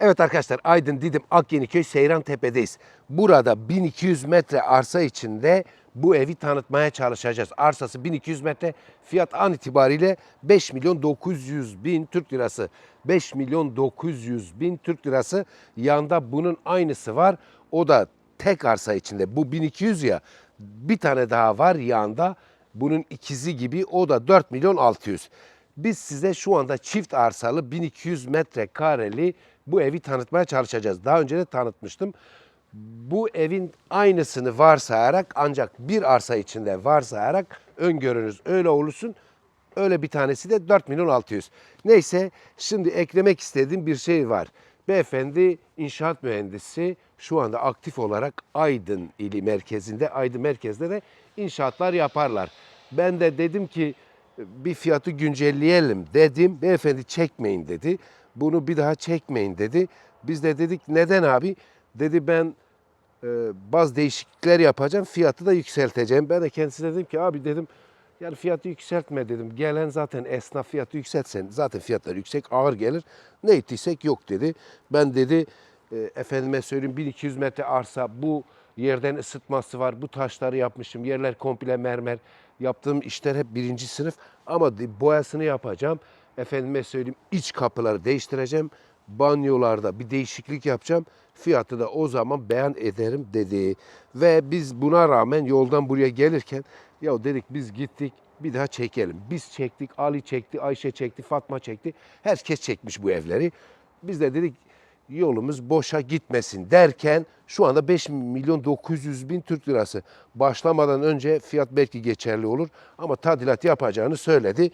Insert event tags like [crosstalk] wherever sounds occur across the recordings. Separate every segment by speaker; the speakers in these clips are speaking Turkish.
Speaker 1: Evet arkadaşlar Aydın Didim Akyeniköy Seyran Tepe'deyiz. Burada 1200 metre arsa içinde bu evi tanıtmaya çalışacağız. Arsası 1200 metre fiyat an itibariyle 5 milyon 900 bin Türk lirası. 5 milyon 900 bin Türk lirası. Yanda bunun aynısı var. O da tek arsa içinde. Bu 1200 ya bir tane daha var yanda. Bunun ikizi gibi o da 4 milyon 600. Biz size şu anda çift arsalı 1200 metrekareli bu evi tanıtmaya çalışacağız. Daha önce de tanıtmıştım. Bu evin aynısını varsayarak ancak bir arsa içinde varsayarak öngörünüz öyle olursun. Öyle bir tanesi de 4 milyon 600. Neyse şimdi eklemek istediğim bir şey var. Beyefendi inşaat mühendisi şu anda aktif olarak Aydın ili merkezinde, Aydın merkezde de inşaatlar yaparlar. Ben de dedim ki bir fiyatı güncelleyelim dedim. Beyefendi çekmeyin dedi. Bunu bir daha çekmeyin dedi. Biz de dedik neden abi? Dedi ben e, bazı değişiklikler yapacağım. Fiyatı da yükselteceğim. Ben de kendisine dedim ki abi dedim yani fiyatı yükseltme dedim. Gelen zaten esnaf fiyatı yükseltsen zaten fiyatlar yüksek ağır gelir. Ne ettiysek yok dedi. Ben dedi e, efendime söyleyeyim 1200 metre arsa bu yerden ısıtması var. Bu taşları yapmışım. Yerler komple mermer. Yaptığım işler hep birinci sınıf. Ama boyasını yapacağım. Efendime söyleyeyim iç kapıları değiştireceğim. Banyolarda bir değişiklik yapacağım. Fiyatı da o zaman beyan ederim dedi. Ve biz buna rağmen yoldan buraya gelirken ya dedik biz gittik bir daha çekelim. Biz çektik, Ali çekti, Ayşe çekti, Fatma çekti. Herkes çekmiş bu evleri. Biz de dedik yolumuz boşa gitmesin derken şu anda 5 milyon 900 bin Türk lirası. Başlamadan önce fiyat belki geçerli olur ama tadilat yapacağını söyledi.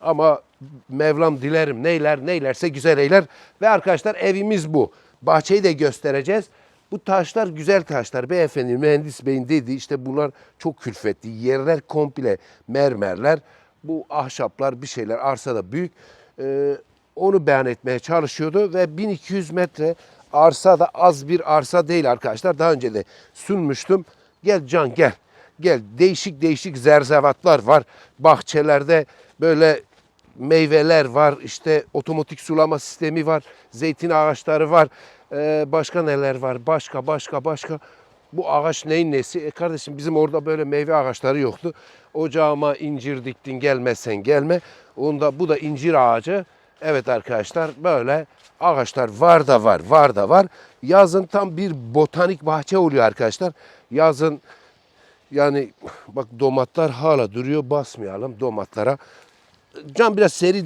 Speaker 1: Ama Mevlam dilerim neyler neylerse güzel eyler. Ve arkadaşlar evimiz bu. Bahçeyi de göstereceğiz. Bu taşlar güzel taşlar. Beyefendi mühendis beyin dedi işte bunlar çok külfetli. Yerler komple mermerler. Bu ahşaplar bir şeyler arsada büyük. Ee, onu beyan etmeye çalışıyordu ve 1200 metre arsa da az bir arsa değil arkadaşlar. Daha önce de sunmuştum. Gel Can gel. Gel değişik değişik zerzevatlar var. Bahçelerde böyle meyveler var. işte otomatik sulama sistemi var. Zeytin ağaçları var. Ee, başka neler var? Başka başka başka. Bu ağaç neyin nesi? E kardeşim bizim orada böyle meyve ağaçları yoktu. Ocağıma incir diktin gelmezsen gelme. Onda bu da incir ağacı. Evet arkadaşlar böyle ağaçlar var da var, var da var. Yazın tam bir botanik bahçe oluyor arkadaşlar. Yazın yani bak domatlar hala duruyor basmayalım domatlara. Can biraz seri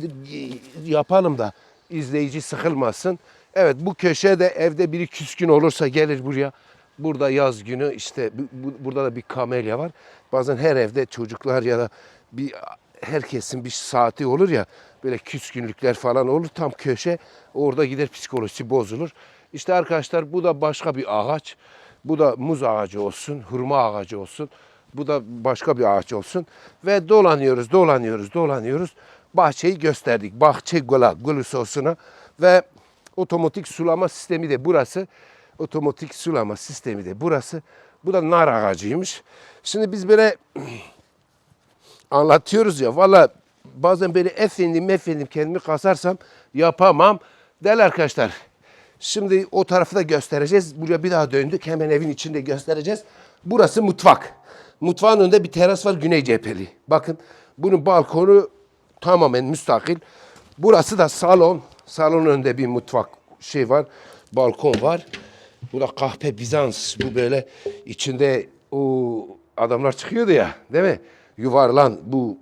Speaker 1: yapalım da izleyici sıkılmasın. Evet bu köşede evde biri küskün olursa gelir buraya. Burada yaz günü işte bu- bu- burada da bir kamelya var. Bazen her evde çocuklar ya da bir herkesin bir saati olur ya böyle küskünlükler falan olur tam köşe orada gider psikolojisi bozulur. İşte arkadaşlar bu da başka bir ağaç. Bu da muz ağacı olsun, hurma ağacı olsun. Bu da başka bir ağaç olsun. Ve dolanıyoruz, dolanıyoruz, dolanıyoruz. Bahçeyi gösterdik. Bahçe gola, glusosuna ve otomatik sulama sistemi de burası. Otomatik sulama sistemi de burası. Bu da nar ağacıymış. Şimdi biz böyle [clears throat] anlatıyoruz ya valla bazen böyle efendim efendim kendimi kasarsam yapamam. Değerli arkadaşlar şimdi o tarafı da göstereceğiz. Buraya bir daha döndük hemen evin içinde göstereceğiz. Burası mutfak. Mutfağın önünde bir teras var güney cepheli. Bakın bunun balkonu tamamen müstakil. Burası da salon. Salonun önünde bir mutfak şey var. Balkon var. Bu da kahpe Bizans. Bu böyle içinde o adamlar çıkıyordu ya değil mi? Yuvarlan bu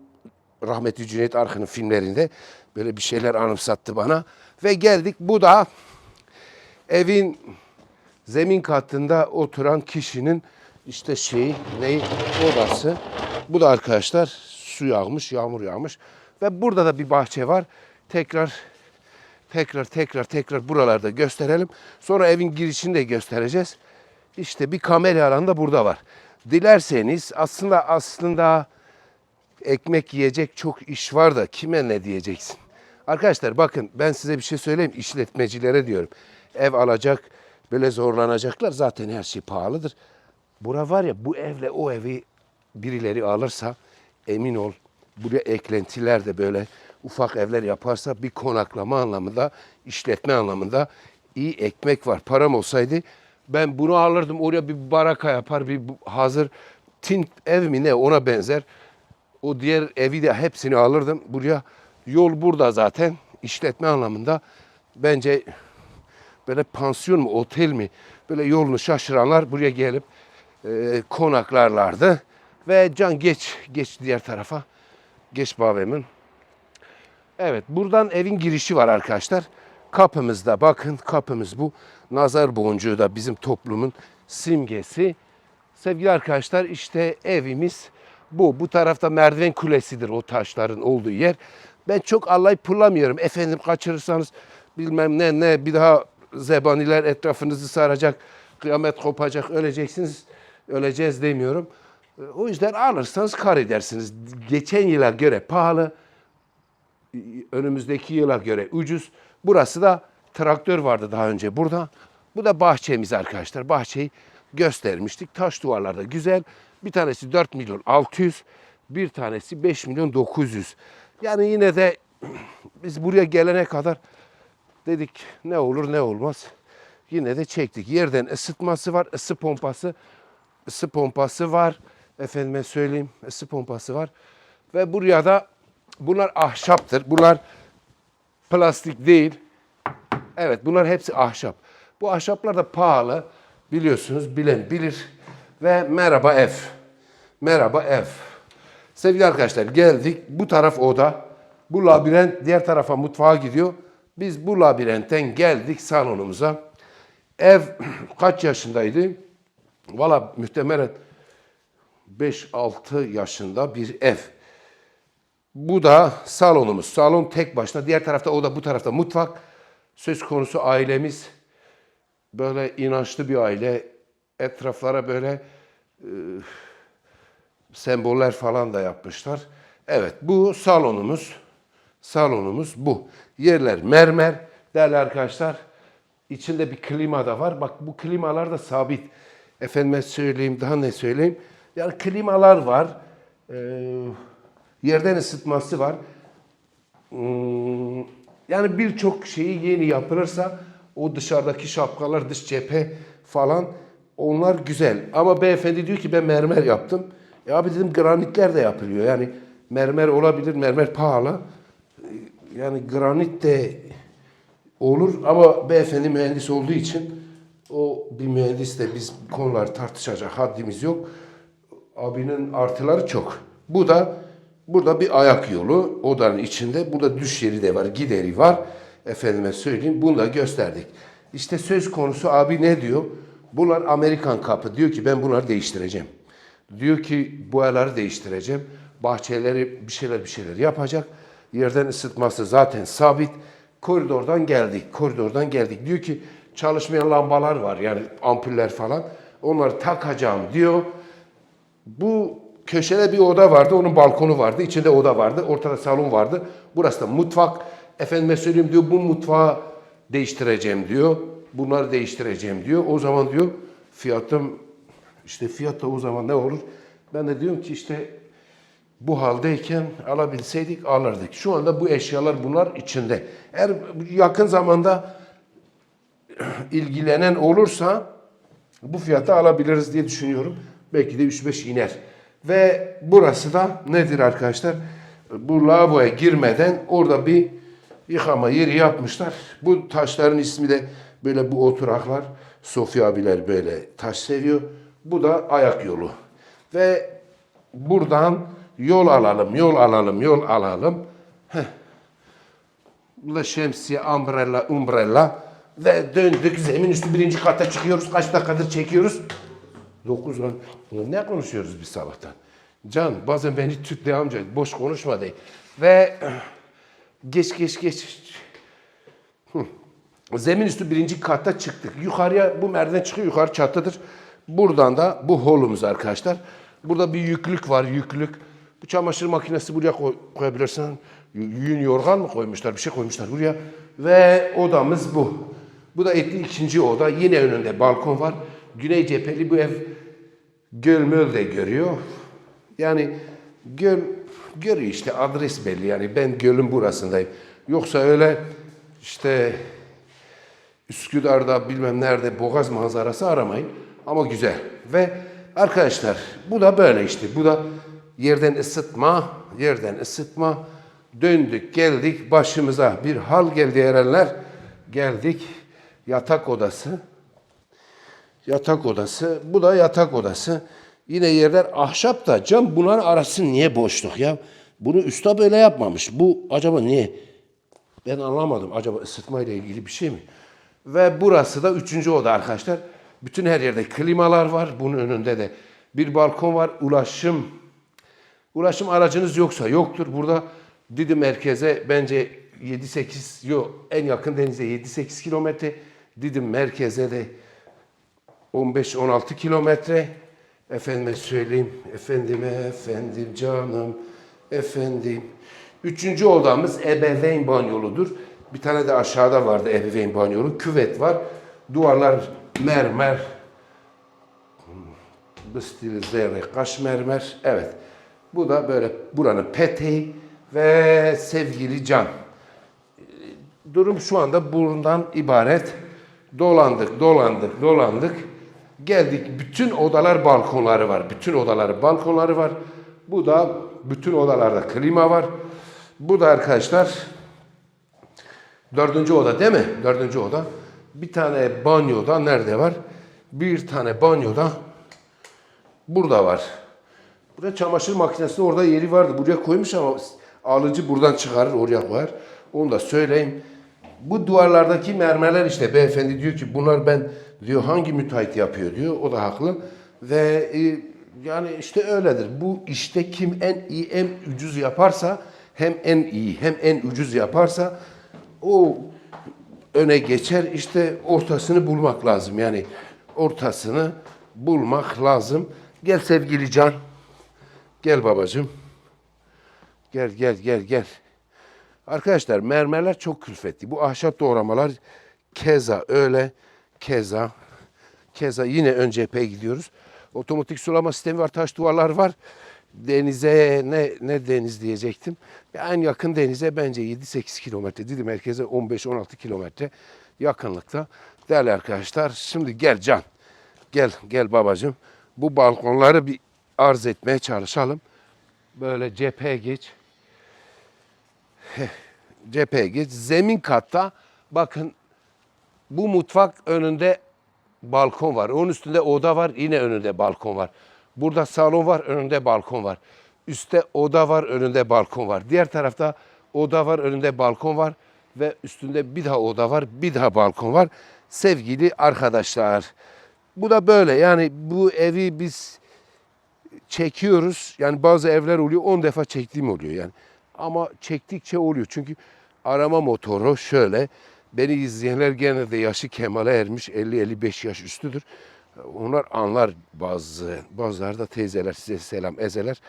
Speaker 1: rahmetli Cüneyt Arkın'ın filmlerinde böyle bir şeyler anımsattı bana. Ve geldik bu da evin zemin katında oturan kişinin işte şeyi neyi odası. Bu da arkadaşlar su yağmış, yağmur yağmış. Ve burada da bir bahçe var. Tekrar tekrar tekrar tekrar buralarda gösterelim. Sonra evin girişini de göstereceğiz. İşte bir kamera alanı da burada var. Dilerseniz aslında aslında ekmek yiyecek çok iş var da kime ne diyeceksin? Arkadaşlar bakın ben size bir şey söyleyeyim işletmecilere diyorum. Ev alacak böyle zorlanacaklar zaten her şey pahalıdır. Bura var ya bu evle o evi birileri alırsa emin ol buraya eklentiler de böyle ufak evler yaparsa bir konaklama anlamında, işletme anlamında iyi ekmek var. Param olsaydı ben bunu alırdım oraya bir baraka yapar bir hazır tint ev mi ne ona benzer. O diğer evi de hepsini alırdım. Buraya yol burada zaten işletme anlamında bence böyle pansiyon mu otel mi böyle yolunu şaşıranlar buraya gelip e, konaklarlardı. Ve can geç geç diğer tarafa geç Bavemin. Evet buradan evin girişi var arkadaşlar. Kapımızda bakın kapımız bu. Nazar boncuğu da bizim toplumun simgesi. Sevgili arkadaşlar işte evimiz bu. Bu tarafta merdiven kulesidir o taşların olduğu yer. Ben çok allayıp pullamıyorum. Efendim kaçırırsanız bilmem ne ne bir daha zebaniler etrafınızı saracak. Kıyamet kopacak öleceksiniz. Öleceğiz demiyorum. O yüzden alırsanız kar edersiniz. Geçen yıla göre pahalı önümüzdeki yıla göre ucuz. Burası da traktör vardı daha önce burada. Bu da bahçemiz arkadaşlar. Bahçeyi göstermiştik. Taş duvarlarda güzel. Bir tanesi 4 milyon 600, bir tanesi 5 milyon 900. Yani yine de [clears throat] biz buraya gelene kadar dedik ne olur ne olmaz. Yine de çektik. Yerden ısıtması var, ısı pompası, ısı pompası var. Efendime söyleyeyim, ısı pompası var. Ve buraya da bunlar ahşaptır. Bunlar plastik değil. Evet bunlar hepsi ahşap. Bu ahşaplar da pahalı. Biliyorsunuz bilen bilir. Ve merhaba ev. Merhaba ev. Sevgili arkadaşlar geldik. Bu taraf oda. Bu labirent diğer tarafa mutfağa gidiyor. Biz bu labirentten geldik salonumuza. Ev [clears throat] kaç yaşındaydı? Valla muhtemelen 5-6 yaşında bir ev. Bu da salonumuz. Salon tek başına. Diğer tarafta o da bu tarafta mutfak. Söz konusu ailemiz böyle inançlı bir aile. Etraflara böyle e, semboller falan da yapmışlar. Evet bu salonumuz. Salonumuz bu. Yerler mermer. Değerli arkadaşlar içinde bir klima da var. Bak bu klimalar da sabit. Efendime söyleyeyim daha ne söyleyeyim. Yani klimalar var. Ee, yerden ısıtması var. Hmm, yani birçok şeyi yeni yapılırsa o dışarıdaki şapkalar, dış cephe falan onlar güzel. Ama beyefendi diyor ki ben mermer yaptım. E abi dedim granitler de yapılıyor. Yani mermer olabilir, mermer pahalı. Yani granit de olur ama beyefendi mühendis olduğu için o bir mühendisle biz konular tartışacak haddimiz yok. Abinin artıları çok. Bu da burada bir ayak yolu odanın içinde. Burada düş yeri de var, gideri var. Efendime söyleyeyim bunu da gösterdik. İşte söz konusu abi ne diyor? Bunlar Amerikan kapı. Diyor ki ben bunları değiştireceğim. Diyor ki boyaları değiştireceğim. Bahçeleri bir şeyler bir şeyler yapacak. Yerden ısıtması zaten sabit. Koridordan geldik. Koridordan geldik. Diyor ki çalışmayan lambalar var yani ampuller falan. Onları takacağım diyor. Bu köşede bir oda vardı. Onun balkonu vardı. İçinde oda vardı. Ortada salon vardı. Burası da mutfak. Efendime söyleyeyim diyor bu mutfağı değiştireceğim diyor. Bunları değiştireceğim diyor. O zaman diyor fiyatım işte fiyat da o zaman ne olur? Ben de diyorum ki işte bu haldeyken alabilseydik alırdık. Şu anda bu eşyalar bunlar içinde. Eğer yakın zamanda [clears throat] ilgilenen olursa bu fiyata alabiliriz diye düşünüyorum. Belki de 3-5 iner. Ve burası da nedir arkadaşlar? Bu lavaboya girmeden orada bir yıkama yeri yapmışlar. Bu taşların ismi de böyle bu oturaklar. Sofya abiler böyle taş seviyor. Bu da ayak yolu. Ve buradan yol alalım, yol alalım, yol alalım. Heh. Bu şemsiye, umbrella, umbrella. Ve döndük zemin üstü birinci kata çıkıyoruz. Kaç dakikadır çekiyoruz? 9 on. Ulan Ne konuşuyoruz biz sabahtan? Can bazen beni tütle amca boş konuşma de. Ve [clears throat] geç geç geç. Zemin üstü birinci katta çıktık. Yukarıya bu merdiven çıkıyor yukarı çatıdır. Buradan da bu holumuz arkadaşlar. Burada bir yüklük var yüklük. Bu çamaşır makinesi buraya koy, koyabilirsin. Yün yorgan mı koymuşlar bir şey koymuşlar buraya. Ve odamız bu. Bu da etli ikinci oda. Yine önünde balkon var. Güney cepheli bu ev göl möl de görüyor. Yani göl görüyor işte adres belli yani ben gölün burasındayım. Yoksa öyle işte Üsküdar'da bilmem nerede boğaz manzarası aramayın. Ama güzel. Ve arkadaşlar bu da böyle işte. Bu da yerden ısıtma, yerden ısıtma. Döndük geldik başımıza bir hal geldi erenler. Geldik yatak odası. Yatak odası. Bu da yatak odası. Yine yerler ahşap da cam bunların arası niye boşluk ya? Bunu usta böyle yapmamış. Bu acaba niye? Ben anlamadım. Acaba ısıtma ile ilgili bir şey mi? Ve burası da üçüncü oda arkadaşlar. Bütün her yerde klimalar var. Bunun önünde de bir balkon var. Ulaşım Ulaşım aracınız yoksa yoktur. Burada Didim merkeze bence 7-8 yok en yakın denize 7-8 kilometre. Didim merkeze de 15-16 kilometre. Efendime söyleyeyim, efendime efendim canım, efendim. Üçüncü odamız ebeveyn banyoludur. Bir tane de aşağıda vardı ebeveyn banyolu. Küvet var. Duvarlar mermer, stilize kaş mermer. Evet. Bu da böyle buranın peteği ve sevgili Can. Durum şu anda bundan ibaret. Dolandık, dolandık, dolandık. Geldik. Bütün odalar balkonları var. Bütün odaları balkonları var. Bu da bütün odalarda klima var. Bu da arkadaşlar dördüncü oda değil mi? Dördüncü oda. Bir tane banyoda nerede var? Bir tane banyoda burada var. Burada çamaşır makinesi orada yeri vardı. Buraya koymuş ama alıcı buradan çıkarır oraya koyar. Onu da söyleyeyim. Bu duvarlardaki mermerler işte beyefendi diyor ki bunlar ben diyor hangi müteahhit yapıyor diyor. O da haklı. Ve e, yani işte öyledir. Bu işte kim en iyi en ucuz yaparsa hem en iyi hem en ucuz yaparsa o öne geçer. İşte ortasını bulmak lazım. Yani ortasını bulmak lazım. Gel sevgili Can. Gel babacığım. Gel gel gel gel. Arkadaşlar mermerler çok külfetli. Bu ahşap doğramalar keza öyle keza keza yine ön cepheye gidiyoruz. Otomatik sulama sistemi var, taş duvarlar var. Denize ne ne deniz diyecektim. En yakın denize bence 7-8 kilometre. Dedi merkeze 15-16 kilometre yakınlıkta. Değerli arkadaşlar şimdi gel Can. Gel gel babacığım. Bu balkonları bir arz etmeye çalışalım. Böyle cepheye geç. Cepheye geç. Zemin katta bakın bu mutfak önünde balkon var. Onun üstünde oda var. Yine önünde balkon var. Burada salon var. Önünde balkon var. Üstte oda var. Önünde balkon var. Diğer tarafta oda var. Önünde balkon var. Ve üstünde bir daha oda var. Bir daha balkon var. Sevgili arkadaşlar. Bu da böyle. Yani bu evi biz çekiyoruz. Yani bazı evler oluyor 10 defa çektiğim oluyor yani. Ama çektikçe oluyor. Çünkü arama motoru şöyle. Beni izleyenler genelde yaşı kemale ermiş 50-55 yaş üstüdür. Onlar anlar bazı. Bazıları da teyzeler size selam ezeler.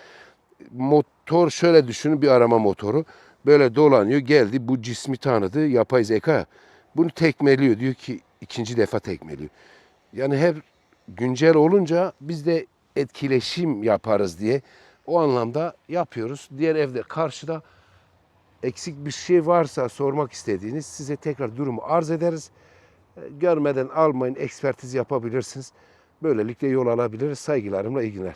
Speaker 1: Motor şöyle düşünün bir arama motoru. Böyle dolanıyor geldi bu cismi tanıdı yapay zeka. Bunu tekmeliyor diyor ki ikinci defa tekmeliyor. Yani hep güncel olunca biz de etkileşim yaparız diye o anlamda yapıyoruz. Diğer evde karşıda eksik bir şey varsa sormak istediğiniz size tekrar durumu arz ederiz. E, Görmeden almayın, ekspertiz yapabilirsiniz. Böylelikle yol alabiliriz. Saygılarımla iyi günler.